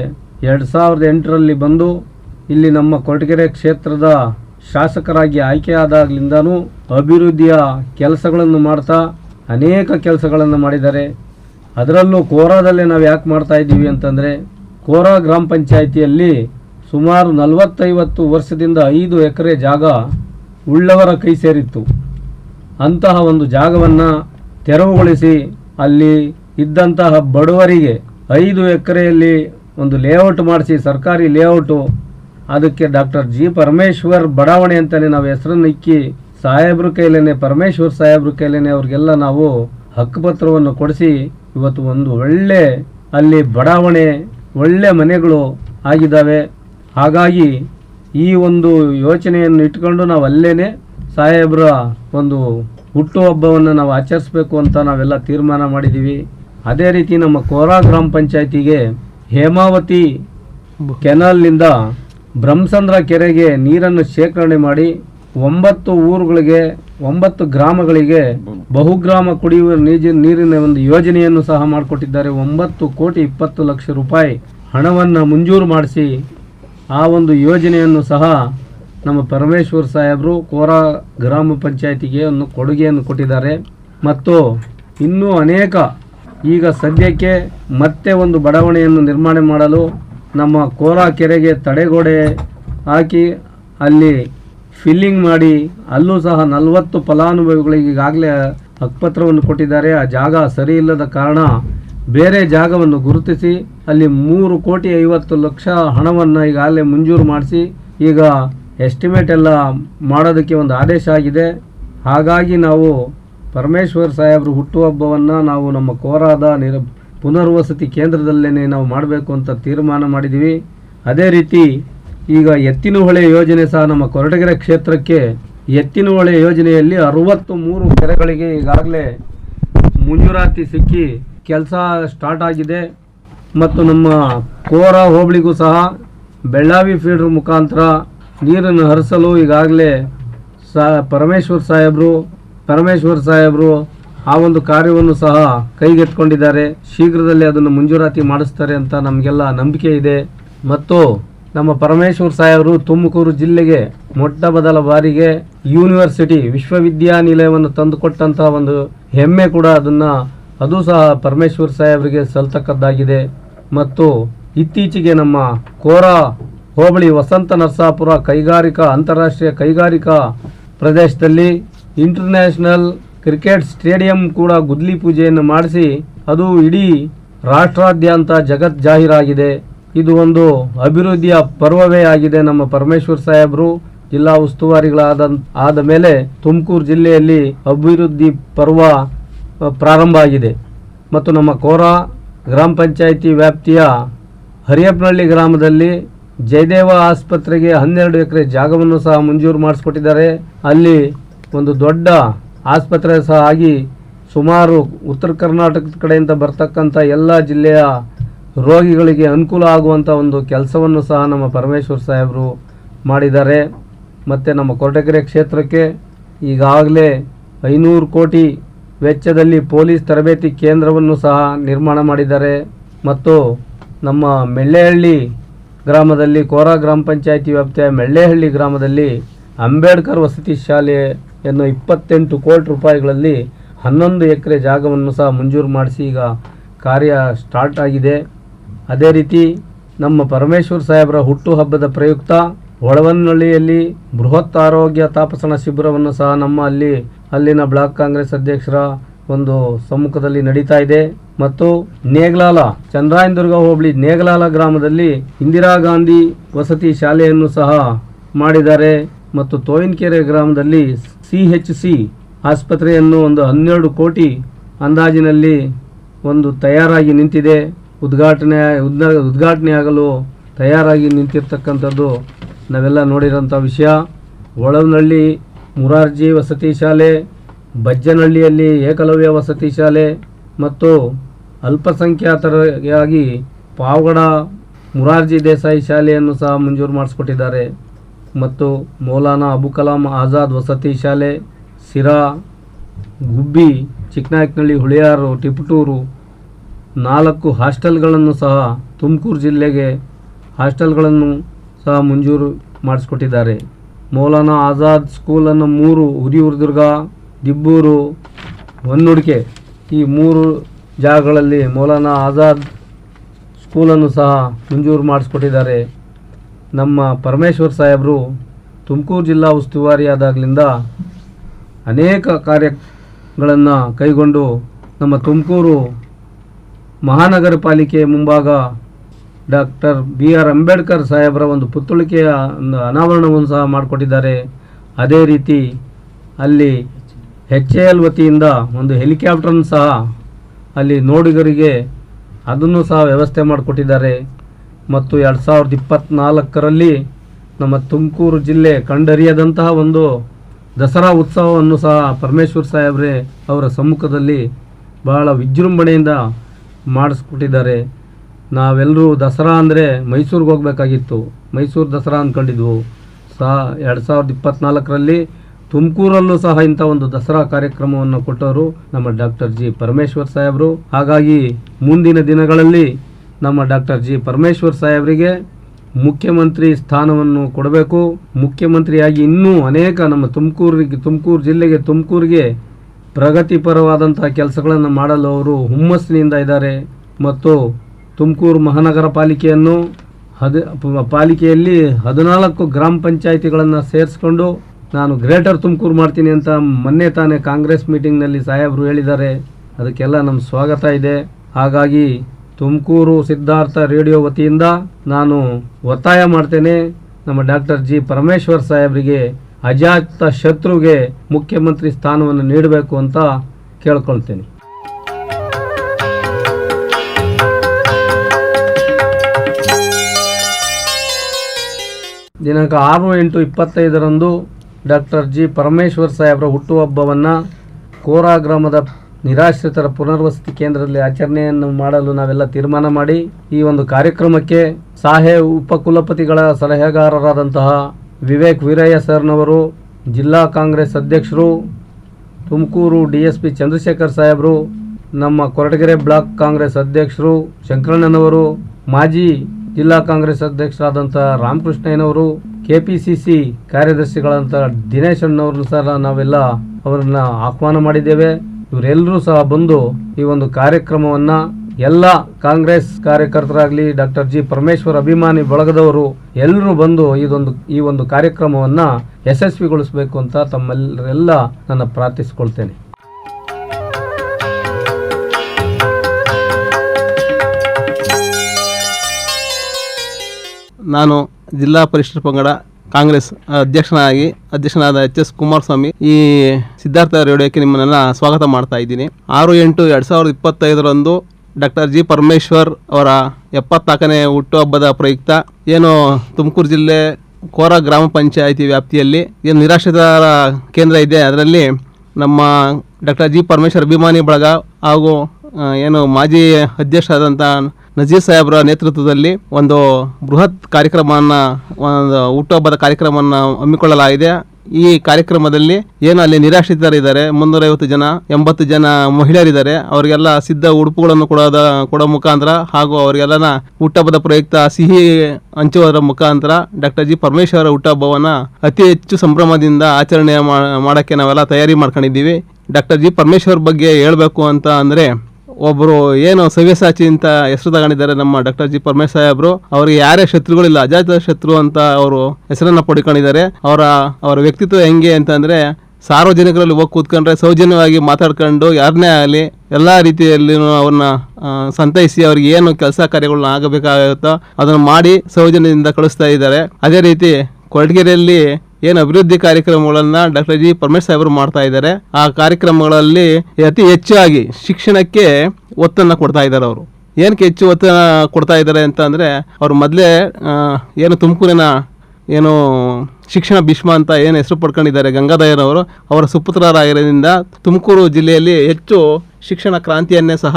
ಎರಡು ಸಾವಿರದ ಎಂಟರಲ್ಲಿ ಬಂದು ಇಲ್ಲಿ ನಮ್ಮ ಕೊರಟಗೆರೆ ಕ್ಷೇತ್ರದ ಶಾಸಕರಾಗಿ ಆಯ್ಕೆಯಾದಾಗಲಿಂದನೂ ಅಭಿವೃದ್ಧಿಯ ಕೆಲಸಗಳನ್ನು ಮಾಡ್ತಾ ಅನೇಕ ಕೆಲಸಗಳನ್ನು ಮಾಡಿದ್ದಾರೆ. ಅದರಲ್ಲೂ ಕೋರಾದಲ್ಲೇ ನಾವು ಯಾಕೆ ಮಾಡ್ತಾ ಇದ್ದೀವಿ ಅಂತಂದರೆ ಕೋರಾ ಗ್ರಾಮ ಪಂಚಾಯಿತಿಯಲ್ಲಿ ಸುಮಾರು ನಲವತ್ತೈವತ್ತು ವರ್ಷದಿಂದ ಐದು ಎಕರೆ ಜಾಗ ಉಳ್ಳವರ ಕೈ ಸೇರಿತ್ತು. ಅಂತಹ ಒಂದು ಜಾಗವನ್ನು ತೆರವುಗೊಳಿಸಿ ಅಲ್ಲಿ ಇದ್ದಂತಹ ಬಡವರಿಗೆ ಐದು ಎಕರೆಯಲ್ಲಿ ಒಂದು ಲೇಔಟ್ ಮಾಡಿಸಿ ಸರ್ಕಾರಿ ಲೇಔಟು, ಅದಕ್ಕೆ ಡಾಕ್ಟರ್ ಜಿ ಪರಮೇಶ್ವರ್ ಬಡಾವಣೆ ಅಂತಲೇ ನಾವು ಹೆಸರನ್ನು ಇಕ್ಕಿ ಸಾಹೇಬ್ರ ಕೈಲೇನೆ, ಪರಮೇಶ್ವರ್ ಸಾಹೇಬ್ರ ಕೈಲೇನೆ ಅವ್ರಿಗೆಲ್ಲ ನಾವು ಹಕ್ಕುಪತ್ರವನ್ನು ಕೊಡಿಸಿ ಇವತ್ತು ಒಂದು ಒಳ್ಳೆ ಅಲ್ಲಿ ಬಡಾವಣೆ, ಒಳ್ಳೆ ಮನೆಗಳು ಆಗಿದ್ದಾವೆ. ಹಾಗಾಗಿ ಈ ಒಂದು ಯೋಚನೆಯನ್ನು ಇಟ್ಕೊಂಡು ನಾವು ಅಲ್ಲೇನೆ ಸಾಹೇಬ್ರ ಒಂದು ಹುಟ್ಟುಹಬ್ಬವನ್ನು ನಾವು ಆಚರಿಸಬೇಕು ಅಂತ ನಾವೆಲ್ಲ ತೀರ್ಮಾನ ಮಾಡಿದ್ದೀವಿ ಅದೇ ರೀತಿ ನಮ್ಮ ಕೋರಾ ಗ್ರಾಮ ಪಂಚಾಯತಿಗೆ ಹೇಮಾವತಿ ಕೆನಾಲ್ನಿಂದ ಬ್ರಹ್ಮಸಂದ್ರ ಕೆರೆಗೆ ನೀರನ್ನು ಶೇಖರಣೆ ಮಾಡಿ ಒಂಬತ್ತು ಊರುಗಳಿಗೆ, ಒಂಬತ್ತು ಗ್ರಾಮಗಳಿಗೆ ಬಹುಗ್ರಾಮ ಕುಡಿಯುವ ನೀರಿನ ಒಂದು ಯೋಜನೆಯನ್ನು ಸಹ ಮಾಡಿಕೊಟ್ಟಿದ್ದಾರೆ. ಒಂಬತ್ತು ಕೋಟಿ ಇಪ್ಪತ್ತು ಲಕ್ಷ ರೂಪಾಯಿ ಹಣವನ್ನು ಮಂಜೂರು ಮಾಡಿಸಿ ಆ ಒಂದು ಯೋಜನೆಯನ್ನು ಸಹ ನಮ್ಮ ಪರಮೇಶ್ವರ್ ಸಾಹೇಬರು ಕೋರ ಗ್ರಾಮ ಪಂಚಾಯತಿಗೆ ಒಂದು ಕೊಡುಗೆಯನ್ನು ಕೊಟ್ಟಿದ್ದಾರೆ. ಮತ್ತು ಇನ್ನೂ ಅನೇಕ ಈಗ ಸದ್ಯಕ್ಕೆ ಮತ್ತೆ ಒಂದು ಬಡಾವಣೆಯನ್ನು ನಿರ್ಮಾಣ ಮಾಡಲು ನಮ್ಮ ಕೋರ ಕೆರೆಗೆ ತಡೆಗೋಡೆ ಹಾಕಿ ಅಲ್ಲಿ ಫಿಲ್ಲಿಂಗ್ ಮಾಡಿ ಅಲ್ಲೂ ಸಹ ನಲವತ್ತು ಫಲಾನುಭವಿಗಳಿಗೆ ಈಗಾಗಲೇ ಹಕ್ಕುಪತ್ರವನ್ನು ಕೊಟ್ಟಿದ್ದಾರೆ. ಆ ಜಾಗ ಸರಿ ಕಾರಣ ಬೇರೆ ಜಾಗವನ್ನು ಗುರುತಿಸಿ, ಅಲ್ಲಿ ಮೂರು ಕೋಟಿ ಐವತ್ತು ಲಕ್ಷ ಹಣವನ್ನು ಈಗಾಗಲೇ ಮಂಜೂರು ಮಾಡಿಸಿ, ಈಗ ಎಸ್ಟಿಮೇಟ್ ಎಲ್ಲ ಮಾಡೋದಕ್ಕೆ ಒಂದು ಆದೇಶ ಆಗಿದೆ. ಹಾಗಾಗಿ ನಾವು ಪರಮೇಶ್ವರ್ ಸಾಹೇಬ್ರು ಹುಟ್ಟುಹಬ್ಬವನ್ನು ನಾವು ನಮ್ಮ ಕೋರಾದ ನಿರ, ಪುನರ್ವಸತಿ ಕೇಂದ್ರದಲ್ಲೇ ನಾವು ಮಾಡಬೇಕು ಅಂತ ತೀರ್ಮಾನ ಮಾಡಿದ್ದೀವಿ ಅದೇ ರೀತಿ ಈಗ ಎತ್ತಿನಹೊಳೆ ಯೋಜನೆ ಸಹ ನಮ್ಮ ಕೊರಟಗೆರೆ ಕ್ಷೇತ್ರಕ್ಕೆ ಎತ್ತಿನಹೊಳೆ ಯೋಜನೆಯಲ್ಲಿ ಅರವತ್ತು ಮೂರು ಕೆರೆಗಳಿಗೆ ಈಗಾಗಲೇ ಮಂಜೂರಾತಿ ಸಿಕ್ಕಿ ಕೆಲಸ ಸ್ಟಾರ್ಟ್ ಆಗಿದೆ ಮತ್ತು ನಮ್ಮ ಕೋರ ಹೋಬಳಿಗೂ ಸಹ ಬೆಳ್ಳಾವಿ ಫೀಡರ್ ಮುಖಾಂತರ ನೀರನ್ನು ಹರಿಸಲು ಈಗಾಗಲೇ ಸಾ ಪರಮೇಶ್ವರ್ ಸಾಹೇಬರು ಪರಮೇಶ್ವರ್ ಸಾಹೇಬರು ಆ ಒಂದು ಕಾರ್ಯವನ್ನು ಸಹ ಕೈಗೆತ್ಕೊಂಡಿದ್ದಾರೆ ಶೀಘ್ರದಲ್ಲೇ ಅದನ್ನು ಮಂಜೂರಾತಿ ಮಾಡಿಸ್ತಾರೆ ಅಂತ ನಮಗೆಲ್ಲ ನಂಬಿಕೆ ಇದೆ. ಮತ್ತು ನಮ್ಮ ಪರಮೇಶ್ವರ್ ಸಾಹೇಬರು ತುಮಕೂರು ಜಿಲ್ಲೆಗೆ ಮೊಟ್ಟ ಮೊದಲ ಬಾರಿಗೆ ಯೂನಿವರ್ಸಿಟಿ ವಿಶ್ವವಿದ್ಯಾನಿಲಯವನ್ನು ತಂದುಕೊಟ್ಟಂತಹ ಒಂದು ಹೆಮ್ಮೆ ಕೂಡ ಅದನ್ನ ಅದು ಸಹ ಪರಮೇಶ್ವರ್ ಸಾಹೇಬರಿಗೆ ಸಲ್ತಕ್ಕದ್ದಾಗಿದೆ. ಮತ್ತು ಇತ್ತೀಚೆಗೆ ನಮ್ಮ ಕೋರ ಹೋಬಳಿ ವಸಂತ ನರಸಾಪುರ ಕೈಗಾರಿಕಾ, ಅಂತಾರಾಷ್ಟ್ರೀಯ ಕೈಗಾರಿಕಾ ಪ್ರದೇಶದಲ್ಲಿ ಇಂಟರ್ನ್ಯಾಷನಲ್ ಕ್ರಿಕೆಟ್ ಸ್ಟೇಡಿಯಂ ಕೂಡ ಗುದ್ಲಿ ಪೂಜೆಯನ್ನು ಮಾಡಿಸಿ, ಅದು ಇಡೀ ರಾಷ್ಟ್ರಾದ್ಯಂತ ಜಗತ್ ಜಾಹೀರಾಗಿದೆ. ಇದು ಒಂದು ಅಭಿವೃದ್ಧಿಯ ಪರ್ವವೇ ಆಗಿದೆ ನಮ್ಮ ಪರಮೇಶ್ವರ್ ಸಾಹೇಬರು. ಜಿಲ್ಲಾ ಉಸ್ತುವಾರಿಗಳಾದ, ಆದ ಮೇಲೆ ತುಮಕೂರು ಜಿಲ್ಲೆಯಲ್ಲಿ ಅಭಿವೃದ್ಧಿ ಪರ್ವ ಪ್ರಾರಂಭ ಆಗಿದೆ. ಮತ್ತು ನಮ್ಮ ಕೋರಾ ಗ್ರಾಮ ಪಂಚಾಯಿತಿ ವ್ಯಾಪ್ತಿಯ ಹರಿಯಪ್ಪನಹಳ್ಳಿ ಗ್ರಾಮದಲ್ಲಿ ಜಯದೇವ ಆಸ್ಪತ್ರೆಗೆ ಹನ್ನೆರಡು ಎಕರೆ ಜಾಗವನ್ನು ಸಹ ಮಂಜೂರು ಮಾಡಿಸ್ಕೊಟ್ಟಿದ್ದಾರೆ. ಅಲ್ಲಿ ಒಂದು ದೊಡ್ಡ ಆಸ್ಪತ್ರೆ ಸಹ ಆಗಿ ಸುಮಾರು ಉತ್ತರ ಕರ್ನಾಟಕದ ಕಡೆಯಿಂದ ಬರ್ತಕ್ಕಂಥ ಎಲ್ಲ ಜಿಲ್ಲೆಯ ರೋಗಿಗಳಿಗೆ ಅನುಕೂಲ ಆಗುವಂಥ ಒಂದು ಕೆಲಸವನ್ನು ಸಹ ನಮ್ಮ ಪರಮೇಶ್ವರ್ ಸಾಹೇಬರು ಮಾಡಿದ್ದಾರೆ. ಮತ್ತು ನಮ್ಮ ಕೊರಟಗೆರೆ ಕ್ಷೇತ್ರಕ್ಕೆ ಈಗಾಗಲೇ ಐನೂರು ಕೋಟಿ ವೆಚ್ಚದಲ್ಲಿ ಪೊಲೀಸ್ ತರಬೇತಿ ಕೇಂದ್ರವನ್ನು ಸಹ ನಿರ್ಮಾಣ ಮಾಡಿದ್ದಾರೆ. ಮತ್ತು ನಮ್ಮ ಮೆಳ್ಳೆಹಳ್ಳಿ ಗ್ರಾಮದಲ್ಲಿ ಕೋರಾ ಗ್ರಾಮ ಪಂಚಾಯಿತಿ ವ್ಯಾಪ್ತಿಯ ಮೆಳ್ಳೆಹಳ್ಳಿ ಗ್ರಾಮದಲ್ಲಿ ಅಂಬೇಡ್ಕರ್ ವಸತಿ ಶಾಲೆಯನ್ನು ಇಪ್ಪತ್ತೆಂಟು ಕೋಟಿ ರೂಪಾಯಿಗಳಲ್ಲಿ ಹನ್ನೊಂದು ಎಕರೆ ಜಾಗವನ್ನು ಸಹ ಮಂಜೂರು ಮಾಡಿಸಿ ಈಗ ಕಾರ್ಯ ಸ್ಟಾರ್ಟ್ ಆಗಿದೆ. ಅದೇ ರೀತಿ ನಮ್ಮ ಪರಮೇಶ್ವರ್ ಸಾಹೇಬರ ಹುಟ್ಟುಹಬ್ಬದ ಪ್ರಯುಕ್ತ ಒಳವನ್ನಳ್ಳಿಯಲ್ಲಿ ಬೃಹತ್ ಆರೋಗ್ಯ ತಾಪಸಣ ಶಿಬಿರವನ್ನು ಸಹ ನಮ್ಮ ಅಲ್ಲಿ ಅಲ್ಲಿನ ಬ್ಲಾಕ್ ಕಾಂಗ್ರೆಸ್ ಅಧ್ಯಕ್ಷರ ಒಂದು ಸಮ್ಮುಖದಲ್ಲಿ ನಡೀತಾ ಇದೆ. ಮತ್ತು ನೇಗ್ಲಾಲ, ಚಂದ್ರಾಯನದುರ್ಗ ಹೋಬಳಿ ನೇಗ್ಲಾಲ ಗ್ರಾಮದಲ್ಲಿ ಇಂದಿರಾ ಗಾಂಧಿ ವಸತಿ ಶಾಲೆಯನ್ನು ಸಹ ಮಾಡಿದ್ದಾರೆ. ಮತ್ತು ತೋಯಿನಕೆರೆ ಗ್ರಾಮದಲ್ಲಿ ಸಿ ಎಚ್ ಸಿ ಆಸ್ಪತ್ರೆಯನ್ನು ಒಂದು ಹನ್ನೆರಡು ಕೋಟಿ ಅಂದಾಜಿನಲ್ಲಿ ಒಂದು ತಯಾರಾಗಿ ನಿಂತಿದೆ. ಉದ್ಘಾಟನೆ ಉದ್ಘಾ ಉದ್ಘಾಟನೆಯಾಗಲು ತಯಾರಾಗಿ ನಿಂತಿರ್ತಕ್ಕಂಥದ್ದು ನಾವೆಲ್ಲ ನೋಡಿರೋಂಥ ವಿಷಯ. ಒಳವನಹಳ್ಳಿ ಮುರಾರ್ಜಿ ವಸತಿ ಶಾಲೆ, ಬಜ್ಜನಹಳ್ಳಿಯಲ್ಲಿ ಏಕಲವ್ಯ ವಸತಿ ಶಾಲೆ ಮತ್ತು ಅಲ್ಪಸಂಖ್ಯಾತರಿಗಾಗಿ ಪಾವಗಡ ಮುರಾರ್ಜಿ ದೇಸಾಯಿ ಶಾಲೆಯನ್ನು ಸಹ ಮಂಜೂರು ಮಾಡಿಸ್ಕೊಟ್ಟಿದ್ದಾರೆ. ಮತ್ತು ಮೌಲಾನಾ ಅಬು ಕಲಾಂ ಆಜಾದ್ ವಸತಿ ಶಾಲೆ, ಸಿರಾ, ಗುಬ್ಬಿ ಚಿಕ್ಕನಾಯಕನಹಳ್ಳಿ ಹುಳಿಯಾರು, ಟಿಪಟೂರು ನಾಲ್ಕು ಹಾಸ್ಟೆಲ್ಗಳನ್ನು ಸಹ ತುಮಕೂರು ಜಿಲ್ಲೆಗೆ ಹಾಸ್ಟೆಲ್ಗಳನ್ನು ಸಹ ಮಂಜೂರು ಮಾಡಿಸ್ಕೊಟ್ಟಿದ್ದಾರೆ. ಮೌಲಾನಾ ಆಜಾದ್ ಸ್ಕೂಲನ್ನು ಮೂರು ಹುರಿಯೂರ್ದುರ್ಗ ದಿಬ್ಬೂರು ಹೊನ್ನುಡಿಕೆ ಈ ಮೂರು ಜಾಗಗಳಲ್ಲಿ ಮೌಲಾನಾ ಆಜಾದ್ ಸ್ಕೂಲನ್ನು ಸಹ ಮಂಜೂರು ಮಾಡಿಸ್ಕೊಟ್ಟಿದ್ದಾರೆ. ನಮ್ಮ ಪರಮೇಶ್ವರ್ ಸಾಹೇಬರು ತುಮಕೂರು ಜಿಲ್ಲಾ ಉಸ್ತುವಾರಿಯಾದಾಗಲಿಂದ ಅನೇಕ ಕಾರ್ಯಗಳನ್ನು ಕೈಗೊಂಡು ನಮ್ಮ ತುಮಕೂರು ಮಹಾನಗರ ಪಾಲಿಕೆ ಮುಂಭಾಗ ಡಾಕ್ಟರ್ ಬಿ ಆರ್ ಅಂಬೇಡ್ಕರ್ ಸಾಹೇಬರ ಒಂದು ಪುತ್ಥಳಿಕೆಯ ಒಂದು ಅನಾವರಣವನ್ನು ಸಹ ಮಾಡಿಕೊಟ್ಟಿದ್ದಾರೆ. ಅದೇ ರೀತಿ ಅಲ್ಲಿ ಎಚ್ ಎ ಎಲ್ ವತಿಯಿಂದ ಒಂದು ಹೆಲಿಕಾಪ್ಟರ್ನ ಸಹ ಅಲ್ಲಿ ನೋಡಿಗರಿಗೆ ಅದನ್ನು ಸಹ ವ್ಯವಸ್ಥೆ ಮಾಡಿಕೊಟ್ಟಿದ್ದಾರೆ. ಮತ್ತು ಎರಡು ಸಾವಿರದ ಇಪ್ಪತ್ತ್ನಾಲ್ಕರಲ್ಲಿ ನಮ್ಮ ತುಮಕೂರು ಜಿಲ್ಲೆ ಕಂಡರಿಯದಂತಹ ಒಂದು ದಸರಾ ಉತ್ಸವವನ್ನು ಸಹ ಪರಮೇಶ್ವರ್ ಸಾಹೇಬ್ರೆ ಅವರ ಸಮ್ಮುಖದಲ್ಲಿ ಬಹಳ ವಿಜೃಂಭಣೆಯಿಂದ ಮಾಡಿಸ್ಕೊಟ್ಟಿದ್ದಾರೆ. ನಾವೆಲ್ಲರೂ ದಸರಾ ಅಂದರೆ ಮೈಸೂರಿಗೆ ಹೋಗಬೇಕಾಗಿತ್ತು. ಮೈಸೂರು ದಸರಾ ಅಂದ್ಕೊಂಡಿದ್ವು ಸಹ ಎರಡು ಸಾವಿರದ ಇಪ್ಪತ್ತ್ನಾಲ್ಕರಲ್ಲಿ ತುಮಕೂರಲ್ಲೂ ಸಹ ಇಂಥ ಒಂದು ದಸರಾ ಕಾರ್ಯಕ್ರಮವನ್ನು ಕೊಟ್ಟವರು ನಮ್ಮ ಡಾಕ್ಟರ್ ಜಿ ಪರಮೇಶ್ವರ್ ಸಾಹೇಬರು. ಹಾಗಾಗಿ ಮುಂದಿನ ದಿನಗಳಲ್ಲಿ ನಮ್ಮ ಡಾಕ್ಟರ್ ಜಿ ಪರಮೇಶ್ವರ್ ಸಾಹೇಬರಿಗೆ ಮುಖ್ಯಮಂತ್ರಿ ಸ್ಥಾನವನ್ನು ಕೊಡಬೇಕು. ಮುಖ್ಯಮಂತ್ರಿಯಾಗಿ ಇನ್ನೂ ಅನೇಕ ನಮ್ಮ ತುಮಕೂರಿಗೆ, ತುಮಕೂರು ಜಿಲ್ಲೆಗೆ, ತುಮಕೂರಿಗೆ ಪ್ರಗತಿಪರವಾದಂಥ ಕೆಲಸಗಳನ್ನು ಮಾಡಲು ಅವರು ಹುಮ್ಮಸ್ಸಿನಿಂದ ಇದ್ದಾರೆ. ಮತ್ತು ತುಮಕೂರು ಮಹಾನಗರ ಪಾಲಿಕೆಯನ್ನು ಹದ ಪಾಲಿಕೆಯಲ್ಲಿ ಹದಿನಾಲ್ಕು ಗ್ರಾಮ ಪಂಚಾಯಿತಿಗಳನ್ನು ಸೇರಿಸ್ಕೊಂಡು ನಾನು ಗ್ರೇಟರ್ ತುಮಕೂರು ಮಾಡ್ತೀನಿ ಅಂತ ಮೊನ್ನೆ ತಾನೇ ಕಾಂಗ್ರೆಸ್ ಮೀಟಿಂಗ್ನಲ್ಲಿ ಸಾಹೇಬರು ಹೇಳಿದ್ದಾರೆ. ಅದಕ್ಕೆಲ್ಲ ನಮ್ಮ ಸ್ವಾಗತ ಇದೆ. ಹಾಗಾಗಿ ತುಮಕೂರು ಸಿದ್ಧಾರ್ಥ ರೇಡಿಯೋ ವತಿಯಿಂದ ನಾನು ಒತ್ತಾಯ ಮಾಡ್ತೇನೆ. ನಮ್ಮ ಡಾಕ್ಟರ್ ಜಿ ಪರಮೇಶ್ವರ್ ಸಾಹೇಬರಿಗೆ ಅಜಾತ ಶತ್ರುಗೆ ಮುಖ್ಯಮಂತ್ರಿ ಸ್ಥಾನವನ್ನು ನೀಡಬೇಕು ಅಂತ ಕೇಳ್ಕೊಳ್ತೇನೆ. ದಿನಾಂಕ ಆರು ಎಂಟು ಇಪ್ಪತ್ತೈದರಂದು ಡಾಕ್ಟರ್ ಜಿ ಪರಮೇಶ್ವರ್ ಸಾಹೇಬರ ಹುಟ್ಟುಹಬ್ಬವನ್ನು ಕೋರಾ ಗ್ರಾಮದ ನಿರಾಶ್ರಿತರ ಪುನರ್ವಸತಿ ಕೇಂದ್ರದಲ್ಲಿ ಆಚರಣೆಯನ್ನು ಮಾಡಲು ನಾವೆಲ್ಲ ತೀರ್ಮಾನ ಮಾಡಿ ಈ ಒಂದು ಕಾರ್ಯಕ್ರಮಕ್ಕೆ ಸಾಹೇ ಉಪಕುಲಪತಿಗಳ ಸಲಹೆಗಾರರಾದಂತಹ ವಿವೇಕ್ ವೀರಯ್ಯ ಸರ್ನವರು, ಜಿಲ್ಲಾ ಕಾಂಗ್ರೆಸ್ ಅಧ್ಯಕ್ಷರು, Tumakuru D S P Chandrashekar ಸಾಹೇಬರು, ನಮ್ಮ ಕೊರಟಗೆರೆ ಬ್ಲಾಕ್ ಕಾಂಗ್ರೆಸ್ ಅಧ್ಯಕ್ಷರು ಶಂಕರಣ್ಣನವರು, ಮಾಜಿ ಜಿಲ್ಲಾ ಕಾಂಗ್ರೆಸ್ ಅಧ್ಯಕ್ಷರಾದಂಥ ರಾಮಕೃಷ್ಣಯ್ಯನವರು ಕೆ ಪಿ ಸಿ ಸಿ ಕಾರ್ಯದರ್ಶಿಗಳಂತ ದಿನೇಶ್ ಅಣ್ಣವ್ರನ್ನ ಸಹ ನಾವೆಲ್ಲ ಅವರನ್ನ ಆಹ್ವಾನ ಮಾಡಿದ್ದೇವೆ. ಇವರೆಲ್ಲರೂ ಸಹ ಬಂದು ಈ ಒಂದು ಕಾರ್ಯಕ್ರಮವನ್ನ ಎಲ್ಲ ಕಾಂಗ್ರೆಸ್ ಕಾರ್ಯಕರ್ತರಾಗಲಿ, ಡಾಕ್ಟರ್ ಜಿ ಪರಮೇಶ್ವರ್ ಅಭಿಮಾನಿ ಬಳಗದವರು ಎಲ್ಲರೂ ಬಂದು ಇದೊಂದು, ಈ ಒಂದು ಕಾರ್ಯಕ್ರಮವನ್ನ ಯಶಸ್ವಿಗೊಳಿಸಬೇಕು ಅಂತ ತಮ್ಮೆಲ್ಲರೆಲ್ಲ ನನ್ನ ಪ್ರಾರ್ಥಿಸಿಕೊಳ್ತೇನೆ. ನಾನು ಜಿಲ್ಲಾ ಪರಿಷತ್ ಪಂಗಡ ಕಾಂಗ್ರೆಸ್ ಅಧ್ಯಕ್ಷನಾಗಿ ಅಧ್ಯಕ್ಷನಾದ ಎಚ್ ಎಸ್ ಕುಮಾರಸ್ವಾಮಿ ಈ ಸಿದ್ಧಾರ್ಥ ರೇಡಿಯೋಕ್ಕೆ ನಿಮ್ಮನ್ನೆಲ್ಲ ಸ್ವಾಗತ ಮಾಡ್ತಾ ಇದ್ದೀನಿ. ಆರು ಎಂಟು ಎರಡು ಸಾವಿರದ ಇಪ್ಪತ್ತೈದರಂದು ಡಾಕ್ಟರ್ ಜಿ ಪರಮೇಶ್ವರ್ ಅವರ ಎಪ್ಪತ್ನಾಲ್ಕನೇ ಹುಟ್ಟುಹಬ್ಬದ ಪ್ರಯುಕ್ತ ಏನು ತುಮಕೂರು ಜಿಲ್ಲೆ ಕೋರ ಗ್ರಾಮ ಪಂಚಾಯಿತಿ ವ್ಯಾಪ್ತಿಯಲ್ಲಿ ಏನು ನಿರಾಶ್ರಿತರ ಕೇಂದ್ರ ಇದೆ, ಅದರಲ್ಲಿ ನಮ್ಮ ಡಾಕ್ಟರ್ ಜಿ ಪರಮೇಶ್ವರ್ ಅಭಿಮಾನಿ ಬಳಗ ಹಾಗೂ ಏನು ಮಾಜಿ ಅಧ್ಯಕ್ಷರಾದಂಥ ನಜೀರ್ ಸಾಹೇಬ್ರ ನೇತೃತ್ವದಲ್ಲಿ ಒಂದು ಬೃಹತ್ ಕಾರ್ಯಕ್ರಮವನ್ನು, ಒಂದು ಹುಟ್ಟುಹಬ್ಬದ ಕಾರ್ಯಕ್ರಮವನ್ನು ಹಮ್ಮಿಕೊಳ್ಳಲಾಗಿದೆ. ಈ ಕಾರ್ಯಕ್ರಮದಲ್ಲಿ ಏನು ಅಲ್ಲಿ ನಿರಾಶ್ರಿತರಿದ್ದಾರೆ, ಮುನ್ನೂರೈವತ್ತು ಜನ, ಎಂಬತ್ತು ಜನ ಮಹಿಳೆಯರಿದ್ದಾರೆ. ಅವರಿಗೆಲ್ಲ ಸಿದ್ಧ ಉಡುಪುಗಳನ್ನು ಕೊಡೋದ, ಕೊಡೋ ಮುಖಾಂತರ ಹಾಗೂ ಅವರಿಗೆಲ್ಲನ ಹುಟ್ಟಹಬ್ಬದ ಪ್ರಯುಕ್ತ ಸಿಹಿ ಹಂಚುವುದರ ಮುಖಾಂತರ ಡಾಕ್ಟರ್ ಜಿ ಪರಮೇಶ್ವರ ಹುಟ್ಟಹಬ್ಬವನ್ನು ಅತಿ ಹೆಚ್ಚು ಸಂಭ್ರಮದಿಂದ ಆಚರಣೆ ಮಾಡೋಕ್ಕೆ ನಾವೆಲ್ಲ ತಯಾರಿ ಮಾಡ್ಕೊಂಡಿದ್ದೀವಿ. ಡಾಕ್ಟರ್ ಜಿ ಪರಮೇಶ್ವರ್ ಬಗ್ಗೆ ಹೇಳಬೇಕು ಅಂತ ಅಂದರೆ ಒಬ್ಬರು ಏನು ಸವ್ಯಸಾಚಿ ಅಂತ ಹೆಸರು ತಗೊಂಡಿದ್ದಾರೆ ನಮ್ಮ ಡಾಕ್ಟರ್ ಜಿ ಪರಮೇಶ್ ಸಾಹೇಬ್ರು. ಅವ್ರಿಗೆ ಯಾರೇ ಶತ್ರುಗಳಿಲ್ಲ, ಅಜಾತ ಶತ್ರು ಅಂತ ಅವರು ಹೆಸರನ್ನ ಪಡ್ಕೊಂಡಿದ್ದಾರೆ. ಅವರ ಅವರ ವ್ಯಕ್ತಿತ್ವ ಹೆಂಗೆ ಅಂತಂದ್ರೆ ಸಾರ್ವಜನಿಕರಲ್ಲಿ ಹೋಗಿ ಕೂತ್ಕೊಂಡ್ರೆ ಸೌಜನ್ಯವಾಗಿ ಮಾತಾಡ್ಕೊಂಡು ಯಾರನ್ನೇ ಆಗಲಿ ಎಲ್ಲ ರೀತಿಯಲ್ಲಿ ಅವ್ರನ್ನ ಸಂತೈಸಿ ಅವ್ರಿಗೆ ಏನು ಕೆಲಸ ಕಾರ್ಯಗಳನ್ನ ಆಗಬೇಕಾಗುತ್ತೋ ಅದನ್ನು ಮಾಡಿ ಸೌಜನ್ಯದಿಂದ ಕಳಿಸ್ತಾ ಇದ್ದಾರೆ. ಅದೇ ರೀತಿ ಕೊರಟಗೆರೆಯಲ್ಲಿ ಏನು ಅಭಿವೃದ್ಧಿ ಕಾರ್ಯಕ್ರಮಗಳನ್ನ ಡಾಕ್ಟರ್ ಜಿ ಪರಮೇಶ್ ಸಾಹೇಬರು ಮಾಡ್ತಾ ಇದ್ದಾರೆ. ಆ ಕಾರ್ಯಕ್ರಮಗಳಲ್ಲಿ ಅತಿ ಹೆಚ್ಚಾಗಿ ಶಿಕ್ಷಣಕ್ಕೆ ಒತ್ತನ್ನು ಕೊಡ್ತಾ ಇದ್ದಾರೆ ಅವರು. ಏನಕ್ಕೆ ಹೆಚ್ಚು ಒತ್ತನ್ನು ಕೊಡ್ತಾ ಇದ್ದಾರೆ ಅಂತ ಅಂದರೆ ಅವರು ಮೊದಲೇ ಏನು ತುಮಕೂರಿನ ಏನು ಶಿಕ್ಷಣ ಭೀಷ್ಮ ಅಂತ ಏನು ಹೆಸರು ಪಡ್ಕೊಂಡಿದ್ದಾರೆ ಗಂಗಾಧಯ್ಯನವರು ಅವರ ಸುಪುತ್ರರಾಗಿರೋದ್ರಿಂದ ತುಮಕೂರು ಜಿಲ್ಲೆಯಲ್ಲಿ ಹೆಚ್ಚು ಶಿಕ್ಷಣ ಕ್ರಾಂತಿಯನ್ನೇ ಸಹ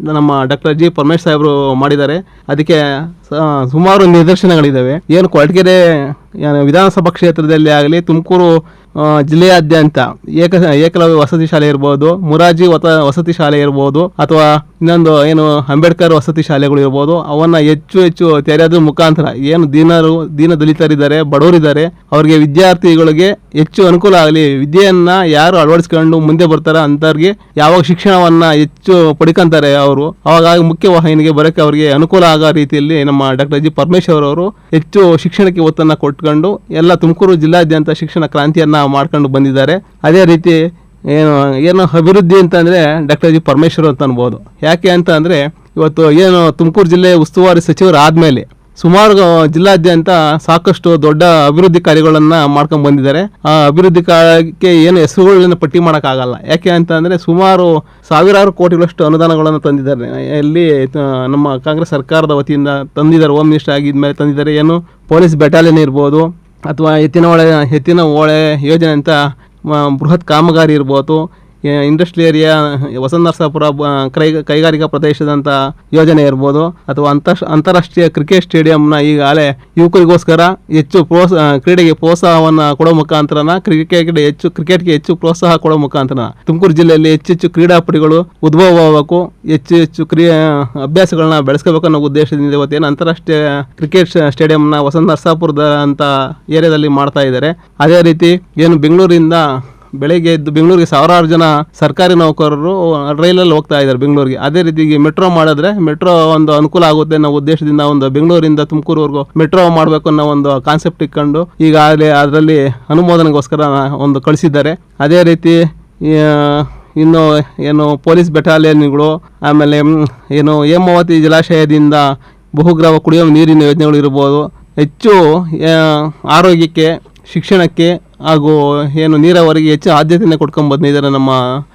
ನಮ್ಮ ಡಾಕ್ಟರ್ ಜಿ ಪರಮೇಶ್ ಸಾಹೇಬರು ಮಾಡಿದ್ದಾರೆ. ಅದಕ್ಕೆ ಸುಮಾರು ನಿದರ್ಶನಗಳಿದ್ದಾವೆ. ಏನು ಕೊರಟಗೆರೆ ವಿಧಾನಸಭಾ ಕ್ಷೇತ್ರದಲ್ಲಿ ಆಗಲಿ, ತುಮಕೂರು ಜಿಲ್ಲೆಯಾದ್ಯಂತ ಏಕ, ಏಕಲವ್ಯ ವಸತಿ ಶಾಲೆ ಇರ್ಬೋದು ಮುರಾಜಿ ವತ, ವಸತಿ ಶಾಲೆ ಇರ್ಬೋದು, ಅಥವಾ ಇನ್ನೊಂದು ಏನು ಅಂಬೇಡ್ಕರ್ ವಸತಿ ಶಾಲೆಗಳು ಇರ್ಬೋದು, ಅವನ್ನ ಹೆಚ್ಚು ಹೆಚ್ಚು ತೆರೆಯೋದ್ರ ಮುಖಾಂತರ ಏನು ದೀನರು, ದೀನ ದಲಿತರಿದ್ದಾರೆ, ಬಡವರಿದ್ದಾರೆ, ಅವರಿಗೆ ವಿದ್ಯಾರ್ಥಿಗಳಿಗೆ ಹೆಚ್ಚು ಅನುಕೂಲ ಆಗಲಿ, ವಿದ್ಯೆಯನ್ನ ಯಾರು ಅಳವಡಿಸ್ಕೊಂಡು ಮುಂದೆ ಬರ್ತಾರೆ ಅಂಥವ್ರಿಗೆ ಯಾವಾಗ ಶಿಕ್ಷಣವನ್ನ ಹೆಚ್ಚು ಪಡ್ಕೊಂತಾರೆ ಅವರು ಅವಾಗ ಮುಖ್ಯ ವಾಹಿನಿಗೆ ಬರೋಕ್ಕೆ ಅವರಿಗೆ ಅನುಕೂಲ ಆಗೋ ರೀತಿಯಲ್ಲಿ ನಮ್ಮ ಡಾಕ್ಟರ್ ಜಿ ಪರಮೇಶ್ವರ್ ಅವರು ಹೆಚ್ಚು ಶಿಕ್ಷಣಕ್ಕೆ ಒತ್ತನ್ನು ಕೊಟ್ಕೊಂಡು ಎಲ್ಲ ತುಮಕೂರು ಜಿಲ್ಲಾದ್ಯಂತ ಶಿಕ್ಷಣ ಕ್ರಾಂತಿಯನ್ನ ಮಾಡ್ಕೊಂಡು ಬಂದಿದ್ದಾರೆ. ಅದೇ ರೀತಿ ಏನು ಏನು ಅಭಿವೃದ್ಧಿ ಅಂತಂದರೆ ಡಾಕ್ಟರ್ ಜಿ ಪರಮೇಶ್ವರ್ ಅಂತ ಅನ್ಬೋದು. ಯಾಕೆ ಅಂತ ಅಂದರೆ ಇವತ್ತು ಏನು ತುಮಕೂರು ಜಿಲ್ಲೆ ಉಸ್ತುವಾರಿ ಸಚಿವರು ಆದಮೇಲೆ ಸುಮಾರು ಜಿಲ್ಲಾದ್ಯಂತ ಸಾಕಷ್ಟು ದೊಡ್ಡ ಅಭಿವೃದ್ಧಿ ಕಾರ್ಯಗಳನ್ನು ಮಾಡ್ಕೊಂಡು ಬಂದಿದ್ದಾರೆ. ಆ ಅಭಿವೃದ್ಧಿ ಕಾರ್ಯಕ್ಕೆ ಏನು ಹೆಸರುಗಳನ್ನ ಪಟ್ಟಿ ಮಾಡೋಕ್ಕಾಗಲ್ಲ. ಯಾಕೆ ಅಂತಂದರೆ ಸುಮಾರು ಸಾವಿರಾರು ಕೋಟಿಗಳಷ್ಟು ಅನುದಾನಗಳನ್ನು ತಂದಿದ್ದಾರೆ. ಎಲ್ಲಿ ನಮ್ಮ ಕಾಂಗ್ರೆಸ್ ಸರ್ಕಾರದ ವತಿಯಿಂದ ತಂದಿದ್ದಾರೆ. ಹೋಮ್ ಮಿನಿಸ್ಟರ್ ಆಗಿದ್ಮೇಲೆ ತಂದಿದ್ದಾರೆ. ಏನು ಪೊಲೀಸ್ ಬೆಟಾಲಿಯನ್ ಇರ್ಬೋದು ಅಥವಾ ಎತ್ತಿನ ಹೊಳೆ ಎತ್ತಿನ ಹೊಳೆ ಯೋಜನೆ ಅಂತ ಬೃಹತ್ ಕಾಮಗಾರಿ ಇರ್ಬೋದು. ಇಂಡಸ್ಟ್ರಿ ಏರಿಯಾ ವಸಂತ ನರಸಾಪುರ ಕೈ, ಕೈಗಾರಿಕಾ ಪ್ರದೇಶದಂಥ ಯೋಜನೆ ಇರ್ಬೋದು. ಅಥವಾ ಅಂತರ್ ಅಂತಾರಾಷ್ಟ್ರೀಯ ಕ್ರಿಕೆಟ್ ಸ್ಟೇಡಿಯಂನ ಈಗಾಗಲೇ ಯುವಕರಿಗೋಸ್ಕರ ಹೆಚ್ಚು ಪ್ರೋತ್ಸಾಹ ಕ್ರೀಡೆಗೆ ಪ್ರೋತ್ಸಾಹವನ್ನು ಕೊಡೋ ಮುಖಾಂತರನ ಕ್ರಿಕೆಟ್ಗೆ ಹೆಚ್ಚು ಕ್ರಿಕೆಟ್ಗೆ ಹೆಚ್ಚು ಪ್ರೋತ್ಸಾಹ ಕೊಡೋ ಮುಖಾಂತರ ತುಮಕೂರು ಜಿಲ್ಲೆಯಲ್ಲಿ ಹೆಚ್ಚೆಚ್ಚು ಹೆಚ್ಚು ಕ್ರೀಡಾಪಟುಗಳು ಉದ್ಭವ ಆಗಬೇಕು. ಹೆಚ್ಚು ಹೆಚ್ಚು ಕ್ರಿಯೆ, ಅಭ್ಯಾಸಗಳನ್ನ ಬೆಳೆಸ್ಕೋಬೇಕು ಅನ್ನೋ ಉದ್ದೇಶದಿಂದ ಇವತ್ತೇನು ಅಂತಾರಾಷ್ಟ್ರೀಯ ಕ್ರಿಕೆಟ್ ಸ್ಟೇಡಿಯಂನ ವಸಂತ ನರಸಾಪುರದ ಅಂತ ಏರಿಯಾದಲ್ಲಿ ಮಾಡ್ತಾ ಇದ್ದಾರೆ. ಅದೇ ರೀತಿ ಏನು ಬೆಂಗಳೂರಿಂದ ಬೆಳಗ್ಗೆ ಎದ್ದು ಬೆಂಗಳೂರಿಗೆ ಸಾವಿರಾರು ಜನ ಸರ್ಕಾರಿ ನೌಕರರು ರೈಲಲ್ಲಿ ಹೋಗ್ತಾ ಇದ್ದಾರೆ ಬೆಂಗಳೂರಿಗೆ. ಅದೇ ರೀತಿ ಮೆಟ್ರೋ ಮಾಡಿದ್ರೆ ಮೆಟ್ರೋ ಒಂದು ಅನುಕೂಲ ಆಗುತ್ತೆ ಅನ್ನೋ ಉದ್ದೇಶದಿಂದ ಒಂದು ಬೆಂಗಳೂರಿಂದ ತುಮಕೂರುವರೆಗೂ ಮೆಟ್ರೋ ಮಾಡಬೇಕು ಅನ್ನೋ ಒಂದು ಕಾನ್ಸೆಪ್ಟ್ ಇಟ್ಕೊಂಡು ಈಗಾಗಲೇ ಅದರಲ್ಲಿ ಅನುಮೋದನೆಗೋಸ್ಕರ ಒಂದು ಕಳಿಸಿದ್ದಾರೆ. ಅದೇ ರೀತಿ ಇನ್ನು ಏನು ಪೊಲೀಸ್ ಬೆಟಾಲಿಯನ್ಗಳು, ಆಮೇಲೆ ಏನು ಹೇಮಾವತಿ ಜಲಾಶಯದಿಂದ ಬಹುಗ್ರಾಮ ಕುಡಿಯುವ ನೀರಿನ ಯೋಜನೆಗಳು ಇರ್ಬೋದು ಹೆಚ್ಚು ಆರೋಗ್ಯಕ್ಕೆ, ಶಿಕ್ಷಣಕ್ಕೆ ಹಾಗೂ ಏನು ನೀರಾವರಿಗೆ ಹೆಚ್ಚು ಆದ್ಯತೆಯನ್ನು ಕೊಟ್ಕೊಂಡು ಬಂದಿದ್ದಾರೆ ನಮ್ಮ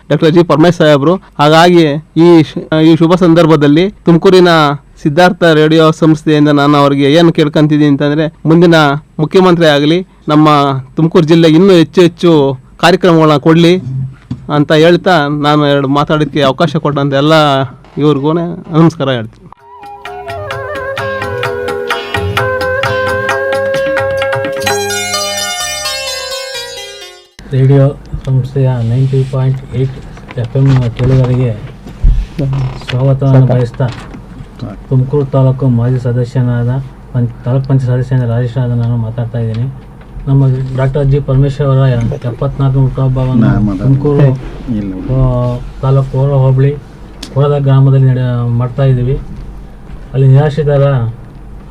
ಡಾಕ್ಟರ್ ಜಿ ಪರಮೇಶ್ ಸಾಹೇಬರು. ಹಾಗಾಗಿ ಈ ಈ ಶುಭ ಸಂದರ್ಭದಲ್ಲಿ ತುಮಕೂರಿನ ಸಿದ್ಧಾರ್ಥ ರೇಡಿಯೋ ಸಂಸ್ಥೆಯಿಂದ ನಾನು ಅವರಿಗೆ ಏನು ಕೇಳ್ಕೊಂತಿದ್ದೀನಿ ಅಂತಂದರೆ, ಮುಂದಿನ ಮುಖ್ಯಮಂತ್ರಿ ಆಗಲಿ, ನಮ್ಮ ತುಮಕೂರು ಜಿಲ್ಲೆಗೆ ಇನ್ನೂ ಹೆಚ್ಚು ಹೆಚ್ಚು ಕಾರ್ಯಕ್ರಮಗಳನ್ನ ಕೊಡಲಿ ಅಂತ ಹೇಳ್ತಾ ನಾನು ಎರಡು ಮಾತಾಡೋಕ್ಕೆ ಅವಕಾಶ ಕೊಟ್ಟಂತ ಎಲ್ಲ ಇವ್ರಿಗೂ ನಮಸ್ಕಾರ ಹೇಳ್ತೀನಿ. ರೇಡಿಯೋ ಸಂಸ್ಥೆಯ ninety point eight F M ಕೇಳುಗರಿಗೆ ಸ್ವಾಗತವನ್ನು ಬಯಸ್ತಾ ತುಮಕೂರು ತಾಲೂಕು ಮಾಜಿ ಸದಸ್ಯನಾದ ಪಂಚ್ ತಾಲೂಕು ಪಂಚಾಯತ್ ಸದಸ್ಯನಾದ ರಾಜೇಶ್ ಆದ ನಾನು ಮಾತಾಡ್ತಾ ಇದ್ದೀನಿ. ನಮ್ಮ ಡಾಕ್ಟರ್ ಜಿ ಪರಮೇಶ್ವರ ಅವರ ಎಪ್ಪತ್ನಾಲ್ಕು ಹುಟ್ಟುಹಬ್ಬವನ್ನು ತುಮಕೂರು ತಾಲೂಕು ಕೋರ ಹೋಬಳಿ ಕೋರದ ಗ್ರಾಮದಲ್ಲಿ ನಡೆ ಮಾಡ್ತಾ ಇದ್ದೀವಿ. ಅಲ್ಲಿ ನಿರಾಶ್ರಿತರ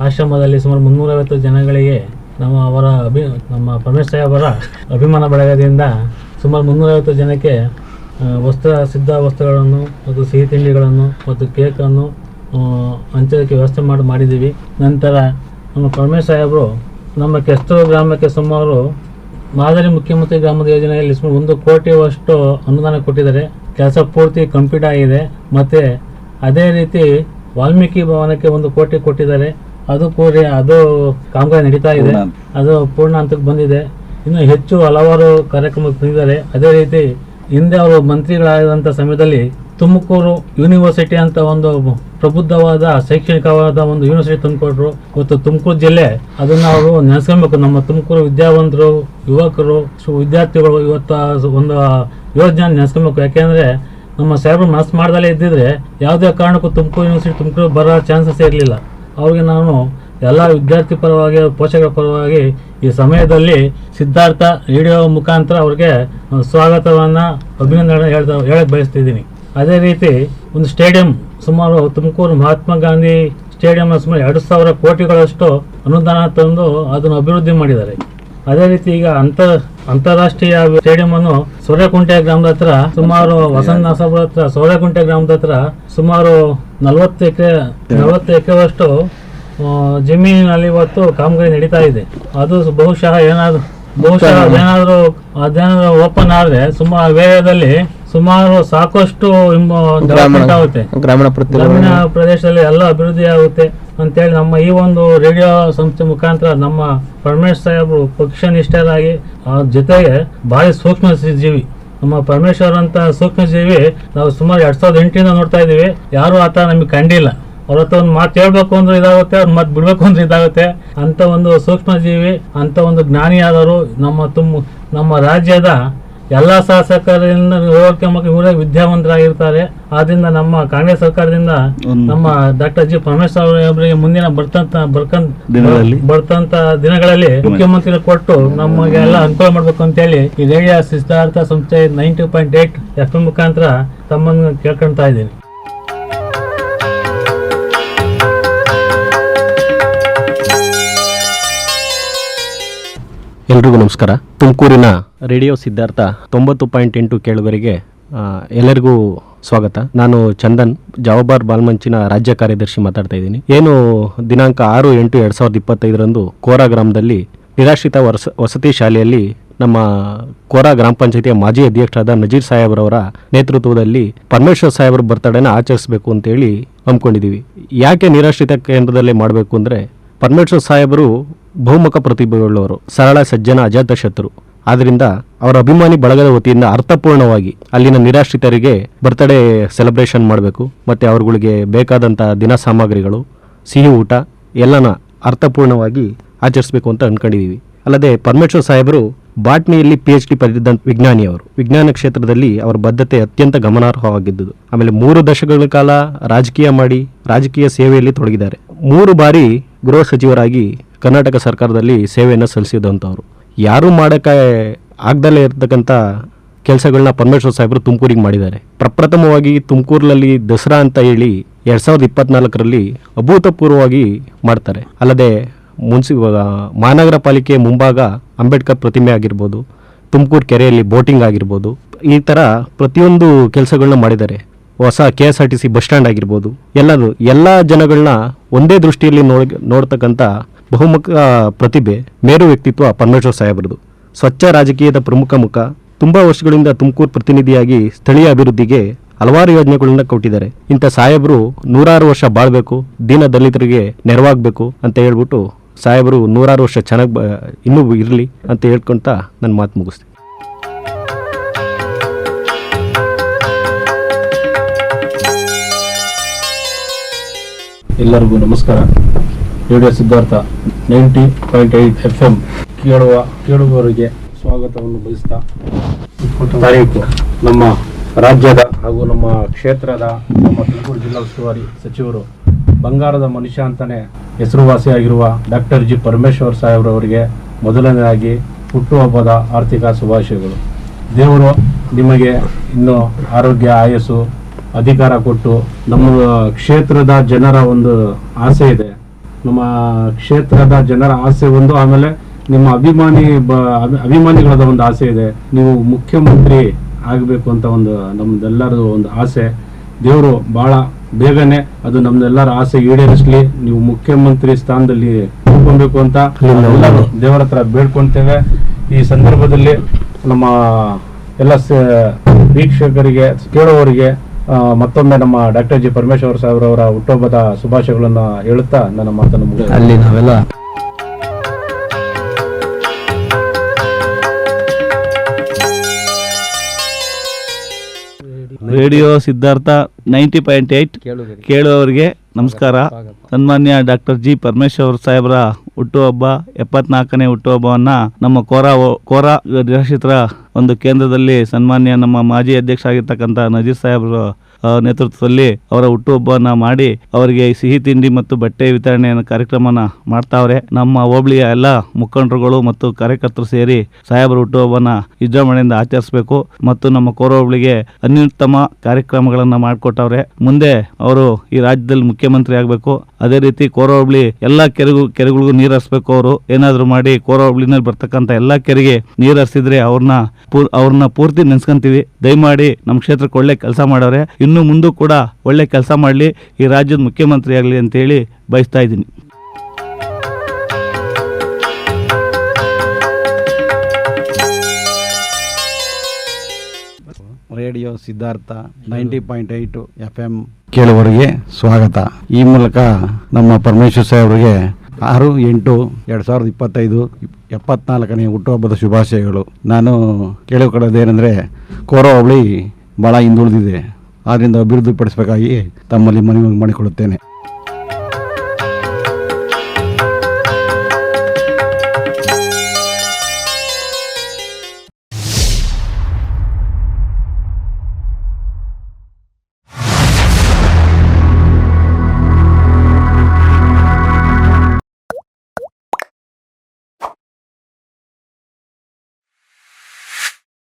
ಆಶ್ರಮದಲ್ಲಿ ಸುಮಾರು ಮುನ್ನೂರೈವತ್ತು ಜನಗಳಿಗೆ ನಮ್ಮ ಅವರ ಅಭಿ, ನಮ್ಮ ಪರಮೇಶ್ ಸಾಹೇಬರ ಅಭಿಮಾನ ಬಳಗದಿಂದ ಸುಮಾರು ಮುನ್ನೂರೈವತ್ತು ಜನಕ್ಕೆ ವಸ್ತ್ರ, ಸಿದ್ಧ ವಸ್ತ್ರಗಳನ್ನು ಮತ್ತು ಸಿಹಿ ತಿಂಡಿಗಳನ್ನು ಮತ್ತು ಕೇಕನ್ನು ಹಂಚೋದಕ್ಕೆ ವ್ಯವಸ್ಥೆ ಮಾಡಿ, ಮಾಡಿದ್ದೀವಿ. ನಂತರ ನಮ್ಮ ಪರಮೇಶ್ ಸಾಹೇಬರು ನಮ್ಮ ಕೆಸ್ತೂರು ಗ್ರಾಮಕ್ಕೆ ಸುಮಾರು ಮಾದರಿ ಮುಖ್ಯಮಂತ್ರಿ ಗ್ರಾಮದ ಯೋಜನೆಯಲ್ಲಿ ಸುಮಾರು ಒಂದು ಕೋಟಿಯಷ್ಟು ಅನುದಾನ ಕೊಟ್ಟಿದ್ದಾರೆ. ಕೆಲಸ ಪೂರ್ತಿ ಕಂಪ್ಲೀಟ್ ಆಗಿದೆ. ಮತ್ತು ಅದೇ ರೀತಿ ವಾಲ್ಮೀಕಿ ಭವನಕ್ಕೆ ಒಂದು ಕೋಟಿ ಕೊಟ್ಟಿದ್ದಾರೆ. ಅದು ಪೂರಿ ಅದು ಕಾಮಗಾರಿ ನಡೀತಾ ಇದೆ. ಅದು ಪೂರ್ಣ ಹಂತಕ್ಕೆ ಬಂದಿದೆ. ಇನ್ನು ಹೆಚ್ಚು ಹಲವಾರು ಕಾರ್ಯಕ್ರಮಕ್ಕೆ ಬಂದಿದ್ದಾರೆ. ಅದೇ ರೀತಿ ಹಿಂದೆ ಅವರು ಮಂತ್ರಿಗಳಾದಂಥ ಸಮಯದಲ್ಲಿ ತುಮಕೂರು ಯೂನಿವರ್ಸಿಟಿ ಅಂತ ಒಂದು ಪ್ರಬುದ್ಧವಾದ ಶೈಕ್ಷಣಿಕವಾದ ಒಂದು ಯೂನಿವರ್ಸಿಟಿ ತಂದುಕೊಟ್ರು. ಇವತ್ತು ತುಮಕೂರು ಜಿಲ್ಲೆ ಅದನ್ನ ಅವರು ನೆನೆಸ್ಕೊಬೇಕು ನಮ್ಮ ತುಮಕೂರು ವಿದ್ಯಾವಂತರು ಯುವಕರು ವಿದ್ಯಾರ್ಥಿಗಳು ಇವತ್ತು ಒಂದು ಯೋಜನೆ ನೆನೆಸ್ಕೊಬೇಕು ಯಾಕೆಂದ್ರೆ ನಮ್ಮ ಸೈಬರ್ ಮನಸ್ಸು ಮಾಡ್ದಲೇ ಇದ್ದಿದ್ರೆ ಯಾವುದೇ ಕಾರಣಕ್ಕೂ ತುಮಕೂರು ಯೂನಿವರ್ಸಿಟಿ ತುಮಕೂರು ಬರೋ ಚಾನ್ಸಸ್ ಇರಲಿಲ್ಲ. ಅವ್ರಿಗೆ ನಾನು ಎಲ್ಲ ವಿದ್ಯಾರ್ಥಿ ಪರವಾಗಿ, ಪೋಷಕರ ಪರವಾಗಿ ಈ ಸಮಯದಲ್ಲಿ ಸಿದ್ಧಾರ್ಥ ರೇಡಿಯೋ ಮುಖಾಂತರ ಅವ್ರಿಗೆ ಸ್ವಾಗತವನ್ನು ಅಭಿನಂದನೆ ಹೇಳ್ದ ಹೇಳಕ್ಕೆ ಬಯಸ್ತಿದ್ದೀನಿ. ಅದೇ ರೀತಿ ಒಂದು ಸ್ಟೇಡಿಯಂ ಸುಮಾರು ತುಮಕೂರು ಮಹಾತ್ಮ ಗಾಂಧಿ ಸ್ಟೇಡಿಯಂ ಸುಮಾರು ಎರಡು ಸಾವಿರ ಕೋಟಿಗಳಷ್ಟು ಅನುದಾನ ತಂದು ಅದನ್ನು ಅಭಿವೃದ್ಧಿ ಮಾಡಿದ್ದಾರೆ. ಅದೇ ರೀತಿ ಈಗ ಅಂತ ಅಂತಾರಾಷ್ಟ್ರೀಯ ಸ್ಟೇಡಿಯಂ ಅನ್ನು ಸೋರೆಕುಂಟೆ ಗ್ರಾಮದ ಹತ್ರ ಸುಮಾರು ವಸಂತ ನರಸಾಪುರ ಹತ್ರ ಸೋರೆಕುಂಟೆ ಗ್ರಾಮದ ಹತ್ರ ಸುಮಾರು ನಲವತ್ತು ಎಕರೆ ನಲವತ್ತು ಎಕರೆವಷ್ಟು ಜಮೀನಿನಲ್ಲಿ ಇವತ್ತು ಕಾಮಗಾರಿ ನಡೀತಾ ಇದೆ. ಅದು ಬಹುಶಃ ಏನಾದ್ರು ಬಹುಶಃ ಏನಾದ್ರೂ ಅದೇನಾದ್ರು ಓಪನ್ ಆದ್ರೆ ಸುಮಾರು ವೇಗದಲ್ಲಿ ಸುಮಾರು ಸಾಕಷ್ಟು ಡೆವಲಪ್ಮೆಂಟ್ ಆಗುತ್ತೆ. ಗ್ರಾಮೀಣ ಪ್ರದೇಶದಲ್ಲಿ ಎಲ್ಲ ಅಭಿವೃದ್ಧಿ ಆಗುತ್ತೆ. ಅಂತೇಳಿ ನಮ್ಮ ಈ ಒಂದು ರೇಡಿಯೋ ಸಂಸ್ಥೆ ಮುಖಾಂತರ ನಮ್ಮ ಪರಮೇಶ್ ಸಾಹೇಬರು ಪಕ್ಷ ನಿಷ್ಠರಾಗಿ ಜೊತೆಗೆ ಭಾರಿ ಸೂಕ್ಷ್ಮ ಜೀವಿ ನಮ್ಮ ಪರಮೇಶ್ವರ್ ಅಂತ ಸೂಕ್ಷ್ಮ ಜೀವಿ ನಾವು ಸುಮಾರು ಎರಡ್ ಸಾವಿರದ ಎಂಟರಿಂದ ನೋಡ್ತಾ ಇದೀವಿ ಯಾರು ಆತ ನಮಗೆ ಕಂಡಿಲ್ಲ. ಅವ್ರ ಹತ್ರ ಒಂದು ಮಾತು ಹೇಳ್ಬೇಕು ಅಂದ್ರೆ ಇದಾಗುತ್ತೆ, ಅವ್ರ ಮಾತು ಬಿಡ್ಬೇಕು ಅಂದ್ರೆ ಇದಾಗುತ್ತೆ. ಅಂತ ಒಂದು ಸೂಕ್ಷ್ಮ ಜೀವಿ ಅಂತ ಒಂದು ಜ್ಞಾನಿಯಾದವರು ನಮ್ಮ ತುಂಬ ನಮ್ಮ ರಾಜ್ಯದ ಎಲ್ಲ ಶಾಸಕರಿಂದ ಮಕ್ಕಳು ಇವರೇ ವಿದ್ಯಾವಂತರಾಗಿರ್ತಾರೆ. ಆದ್ರಿಂದ ನಮ್ಮ ಕಾಂಗ್ರೆಸ್ ಸರ್ಕಾರದಿಂದ ನಮ್ಮ ಡಾಕ್ಟರ್ ಜಿ ಪರಮೇಶ್ವರ್ ಅವರಿಗೆ ಮುಂದಿನ ಬರ್ತಂತ ಬರ್ಕಂತ? ಬರ್ತಂತ ದಿನಗಳಲ್ಲಿ ಮುಖ್ಯಮಂತ್ರಿ ಕೊಟ್ಟು ನಮಗೆ ಎಲ್ಲ ಅನುಕೂಲ ಮಾಡ್ಬೇಕು ಅಂತ ಹೇಳಿ ಈ ರೇಡಿಯೋ ಸಿದ್ಧಾರ್ಥ ಸಂಸ್ಥೆ ನೈಂಟಿ ಪಾಯಿಂಟ್ ಏಟ್ ಎಫ್ ಮುಖಾಂತರ ತಮ್ಮನ್ನು ಕೇಳ್ಕೊಂತಾ ಇದ್ದೀನಿ ಎಲ್ರಿಗೂ ನಮಸ್ಕಾರ. ತುಮಕೂರಿನ ರೇಡಿಯೋ ಸಿದ್ಧಾರ್ಥ ತೊಂಬತ್ತು ಪಾಯಿಂಟ್ ಎಂಟು ಕೇಳುಗರಿಗೆ ಎಲ್ಲರಿಗೂ ಸ್ವಾಗತ. ನಾನು ಚಂದನ್, ಜವಾಬಾರ್ ಬಾಲ್ಮಂಚಿನ ರಾಜ್ಯ ಕಾರ್ಯದರ್ಶಿ ಮಾತಾಡ್ತಾ ಇದ್ದೀನಿ. ಏನು ದಿನಾಂಕ ಆರು ಎಂಟು ಎರಡು ಸಾವಿರದ ಇಪ್ಪತ್ತೈದರಂದು ಕೋರಾ ಗ್ರಾಮದಲ್ಲಿ ನಿರಾಶ್ರಿತ ವಸ ವಸತಿ ಶಾಲೆಯಲ್ಲಿ ನಮ್ಮ ಕೋರಾ ಗ್ರಾಮ ಪಂಚಾಯತಿಯ ಮಾಜಿ ಅಧ್ಯಕ್ಷರಾದ ನಜೀರ್ ಸಾಹೇಬ್ರವರ ನೇತೃತ್ವದಲ್ಲಿ ಪರಮೇಶ್ವರ್ ಸಾಹೇಬ್ರ ಬರ್ತಡೇನ ಆಚರಿಸಬೇಕು ಅಂತೇಳಿ ಹಮ್ಮಿಕೊಂಡಿದ್ದೀವಿ. ಯಾಕೆ ನಿರಾಶ್ರಿತ ಕೇಂದ್ರದಲ್ಲೇ ಮಾಡಬೇಕು ಅಂದರೆ ಪರಮೇಶ್ವರ್ ಸಾಹೇಬರು ಬಹುಮುಖ ಪ್ರತಿಭೆಯುಳ್ಳವರು, ಸರಳ, ಸಜ್ಜನ ಅಜಾತ ಶತ್ರು ಆದ್ರಿಂದ ಅವರ ಅಭಿಮಾನಿ ಬಳಗದ ವತಿಯಿಂದ ಅರ್ಥಪೂರ್ಣವಾಗಿ ಅಲ್ಲಿನ ನಿರಾಶ್ರಿತರಿಗೆ ಬರ್ತ್ಡೇ ಸೆಲೆಬ್ರೇಷನ್ ಮಾಡಬೇಕು. ಮತ್ತು ಅವ್ರುಗಳಿಗೆ ಬೇಕಾದಂಥ ದಿನ ಸಾಮಗ್ರಿಗಳು, ಸಿಹಿ ಊಟ, ಎಲ್ಲನ ಅರ್ಥಪೂರ್ಣವಾಗಿ ಆಚರಿಸಬೇಕು ಅಂತ ಅಂದ್ಕೊಂಡಿದ್ದೀವಿ ಅಲ್ಲದೆ ಪರಮೇಶ್ವರ್ ಸಾಹೇಬರು ಬಾಟ್ನಿಯಲ್ಲಿ ಪಿ ಎಚ್ ಡಿ ಪಡೆದಿದ್ದ ವಿಜ್ಞಾನಿ ಅವರು. ವಿಜ್ಞಾನ ಕ್ಷೇತ್ರದಲ್ಲಿ ಅವರ ಬದ್ಧತೆ ಅತ್ಯಂತ ಗಮನಾರ್ಹವಾಗಿದ್ದುದು. ಆಮೇಲೆ ಮೂರು ದಶಕಗಳ ಕಾಲ ರಾಜಕೀಯ ಮಾಡಿ, ರಾಜಕೀಯ ಸೇವೆಯಲ್ಲಿ ತೊಡಗಿದ್ದಾರೆ. ಮೂರು ಬಾರಿ ಗೃಹ ಸಚಿವರಾಗಿ ಕರ್ನಾಟಕ ಸರ್ಕಾರದಲ್ಲಿ ಸೇವೆಯನ್ನು ಸಲ್ಲಿಸಿದಂಥವ್ರು. ಯಾರೂ ಮಾಡೋಕ್ಕೆ ಆಗ್ದಲೇ ಇರ್ತಕ್ಕಂಥ ಕೆಲಸಗಳನ್ನ ಪರಮೇಶ್ವರ್ ಸಾಹೇಬರು ತುಮಕೂರಿಗೆ ಮಾಡಿದ್ದಾರೆ. ಪ್ರಪ್ರಥಮವಾಗಿ ತುಮಕೂರಿನಲ್ಲಿ ದಸರಾ ಅಂತ ಹೇಳಿ ಎರಡು ಸಾವಿರದ ಇಪ್ಪತ್ನಾಲ್ಕರಲ್ಲಿ ಅಭೂತಪೂರ್ವವಾಗಿ ಮಾಡ್ತಾರೆ. ಅಲ್ಲದೆ ಮುನ್ಸಿ ಮಹಾನಗರ ಪಾಲಿಕೆ ಮುಂಭಾಗ ಅಂಬೇಡ್ಕರ್ ಪ್ರತಿಮೆ ಆಗಿರ್ಬೋದು, ತುಮಕೂರು ಕೆರೆಯಲ್ಲಿ ಬೋಟಿಂಗ್ ಆಗಿರ್ಬೋದು, ಈ ಥರ ಪ್ರತಿಯೊಂದು ಕೆಲಸಗಳನ್ನ ಮಾಡಿದ್ದಾರೆ. ಹೊಸ K S R T C bus stand ಆಗಿರ್ಬೋದು, ಎಲ್ಲದು, ಎಲ್ಲ ಜನಗಳನ್ನ ಒಂದೇ ದೃಷ್ಟಿಯಲ್ಲಿ ನೋಡ್ ನೋಡ್ತಕ್ಕಂಥ ಬಹುಮುಖ ಪ್ರತಿಭೆ, ಮೇರು ವ್ಯಕ್ತಿತ್ವ ಪರಮೇಶ್ವರ್ ಸಾಹೇಬರದು. ಸ್ವಚ್ಛ ರಾಜಕೀಯದ ಪ್ರಮುಖ ಮುಖ, ತುಂಬ ವರ್ಷಗಳಿಂದ ತುಮಕೂರು ಪ್ರತಿನಿಧಿಯಾಗಿ ಸ್ಥಳೀಯ ಅಭಿವೃದ್ಧಿಗೆ ಹಲವಾರು ಯೋಜನೆಗಳನ್ನ ಕೊಟ್ಟಿದ್ದಾರೆ. ಇಂಥ ಸಾಹೇಬರು ನೂರಾರು ವರ್ಷ ಬಾಳ್ಬೇಕು, ದೀನ ದಲಿತರಿಗೆ ನೆರವಾಗಬೇಕು ಅಂತ ಹೇಳ್ಬಿಟ್ಟು ಸಾಹೇಬರು ನೂರಾರು ವರ್ಷ ಚೆನ್ನಾಗಿ ಇನ್ನೂ ಇರಲಿ ಅಂತ ಹೇಳ್ಕೊಂತ ನನ್ನ ಮಾತು ಮುಗಿಸ್ತೀನಿ. ಎಲ್ಲರಿಗೂ ನಮಸ್ಕಾರ. Radio Siddhartha ninety point eight F M ಕೇಳುವ ಕೇಳುವವರಿಗೆ ಸ್ವಾಗತವನ್ನು ಬಯಸ್ತಾ ತಾರೀಕು ನಮ್ಮ ರಾಜ್ಯದ ಹಾಗೂ ನಮ್ಮ ಕ್ಷೇತ್ರದ ನಮ್ಮ ತುಮಕೂರು ಜಿಲ್ಲಾ ಉಸ್ತುವಾರಿ ಸಚಿವರು ಬಂಗಾರದ ಮನುಷ್ಯ ಅಂತಾನೆ ಹೆಸರುವಾಸಿಯಾಗಿರುವ ಡಾಕ್ಟರ್ ಜಿ ಪರಮೇಶ್ವರ್ ಸಾಹೇಬ್ರವರಿಗೆ ಮೊದಲನೇದಾಗಿ ಹುಟ್ಟುಹಬ್ಬದ ಆರ್ಥಿಕ ಶುಭಾಶಯಗಳು. ದೇವರು ನಿಮಗೆ ಇನ್ನೂ ಆರೋಗ್ಯ, ಆಯಸ್ಸು ಅಧಿಕಾರ ಕೊಟ್ಟು ನಮ್ಮ ಕ್ಷೇತ್ರದ ಜನರ ಒಂದು ಆಸೆ ಇದೆ. ನಮ್ಮ ಕ್ಷೇತ್ರದ ಜನರ ಆಸೆ ಒಂದು, ಆಮೇಲೆ ನಿಮ್ಮ ಅಭಿಮಾನಿ ಬ- ಅಭಿ- ಅಭಿಮಾನಿಗಳದ ಒಂದು ಆಸೆ ಇದೆ. ನೀವು ಮುಖ್ಯಮಂತ್ರಿ ಆಗಬೇಕು ಅಂತ ಒಂದು ನಮ್ದೆಲ್ಲರದು ಒಂದು ಆಸೆ. ದೇವರು ಬಹಳ ಬೇಗನೆ ಅದು ನಮ್ದೆಲ್ಲರ ಆಸೆ ಈಡೇರಿಸಲಿ. ನೀವು ಮುಖ್ಯಮಂತ್ರಿ ಸ್ಥಾನದಲ್ಲಿ ಕೂತ್ಕೊಬೇಕು ಅಂತ ಎಲ್ಲರೂ ದೇವರ ಹತ್ರ ಬೇಡ್ಕೊಂತೇವೆ. ಈ ಸಂದರ್ಭದಲ್ಲಿ ನಮ್ಮ ಎಲ್ಲ ವೀಕ್ಷಕರಿಗೆ, ಕೇಳುವವರಿಗೆ ಮತ್ತೊಮ್ಮೆ ನಮ್ಮ ಡಾಕ್ಟರ್ ಜಿ ಪರಮೇಶ್ವರ್ ಸಾಹೇಬ್ರವರ ಹುಟ್ಟುಹಬ್ಬದ ಶುಭಾಶಯಗಳನ್ನು ಹೇಳುತ್ತಾ ನನ್ನ ಮಾತನ್ನು. ಅಲ್ಲಿ ನಾವೆಲ್ಲ radio Siddhartha ninety point eight ಕೇಳುವವರಿಗೆ ನಮಸ್ಕಾರ. ಸನ್ಮಾನ್ಯ ಡಾಕ್ಟರ್ ಜಿ ಪರಮೇಶ್ವರ್ ಸಾಹೇಬರ ಹುಟ್ಟುಹಬ್ಬ ಎಪ್ಪತ್ನಾಲ್ಕನೇ ಹುಟ್ಟುಹಬ್ಬವನ್ನ ನಮ್ಮ ಕೋರಾ ಕೋರಾ ನಿರಾಶ್ರಿತರ ಒಂದು ಕೇಂದ್ರದಲ್ಲಿ ಸನ್ಮಾನ್ಯ ನಮ್ಮ ಮಾಜಿ ಅಧ್ಯಕ್ಷ ಆಗಿರ್ತಕ್ಕಂಥ ನಜೀರ್ ಸಾಹೇಬರು ನೇತೃತ್ವದಲ್ಲಿ ಅವರ ಹುಟ್ಟುಹಬ್ಬವನ್ನು ಮಾಡಿ ಅವರಿಗೆ ಸಿಹಿ ತಿಂಡಿ ಮತ್ತು ಬಟ್ಟೆ ವಿತರಣೆಯ ಕಾರ್ಯಕ್ರಮನ ಮಾಡ್ತಾವ್ರೆ. ನಮ್ಮ ಹೋಬಳಿಯ ಎಲ್ಲ ಮುಖಂಡರುಗಳು ಮತ್ತು ಕಾರ್ಯಕರ್ತರು ಸೇರಿ ಸಾಹೇಬರ ಹುಟ್ಟುಹಬ್ಬನ ವಿಜೃಂಭಣೆಯಿಂದ ಆಚರಿಸಬೇಕು ಮತ್ತು ನಮ್ಮ ಕೋರ ಹೋಬಳಿಗೆ ಕಾರ್ಯಕ್ರಮಗಳನ್ನು ಮಾಡಿಕೊಟ್ಟವ್ರೆ. ಮುಂದೆ ಅವರು ಈ ರಾಜ್ಯದಲ್ಲಿ ಮುಖ್ಯಮಂತ್ರಿ ಆಗಬೇಕು. ಅದೇ ರೀತಿ ಕೋರ ಹೋಬಳಿ ಎಲ್ಲಾ ಕೆರೆಗೂ, ಕೆರೆಗಳಿಗೂ ನೀರು ಹರಿಸ್ಬೇಕು ಅವರು. ಏನಾದರೂ ಮಾಡಿ ಕೋರ ಹೋಬಳಿನಲ್ಲಿ ಬರ್ತಕ್ಕಂಥ ಎಲ್ಲಾ ಕೆರೆಗೆ ನೀರು ಹರಿಸಿದ್ರೆ ಅವ್ರನ್ನ ಅವ್ರನ್ನ ಪೂರ್ತಿ ನೆನ್ಸ್ಕೊಂತೀವಿ. ದಯಮಾಡಿ ನಮ್ಮ ಕ್ಷೇತ್ರಕ್ಕೆ ಒಳ್ಳೆ ಕೆಲಸ ಮಾಡವ್ರೆ ಇನ್ನು ಮುಂದೂ ಕೂಡ ಒಳ್ಳೆ ಕೆಲಸ ಮಾಡಲಿ. ಈ ರಾಜ್ಯದ ಮುಖ್ಯಮಂತ್ರಿ ಆಗಲಿ ಅಂತೇಳಿ ಬಯಸ್ತಾ ಇದ್ದೀನಿ. Radio Siddhartha ninety point eight F M ಕೇಳುವವರಿಗೆ ಸ್ವಾಗತ. ಈ ಮೂಲಕ ನಮ್ಮ ಪರಮೇಶ್ವರ್ ಸಾಹೇಬರಿಗೆ ಆರು ಎಂಟು ಎರಡು ಸಾವಿರದ ಇಪ್ಪತ್ತೈದು ಎಪ್ಪತ್ನಾಲ್ಕನೇ ಹುಟ್ಟುಹಬ್ಬದ ಶುಭಾಶಯಗಳು. ನಾನು ಕೇಳಿಕೊಳ್ಳೋದೇನೆಂದರೆ ಕೋರ ಅವಳಿ ಭಾಳ ಹಿಂದುಳಿದಿದೆ. ಆದ್ದರಿಂದ ಅಭಿವೃದ್ಧಿಪಡಿಸಬೇಕಾಗಿ ತಮ್ಮಲ್ಲಿ ಮನವಿ ಮಾಡಿಕೊಳ್ಳುತ್ತೇನೆ.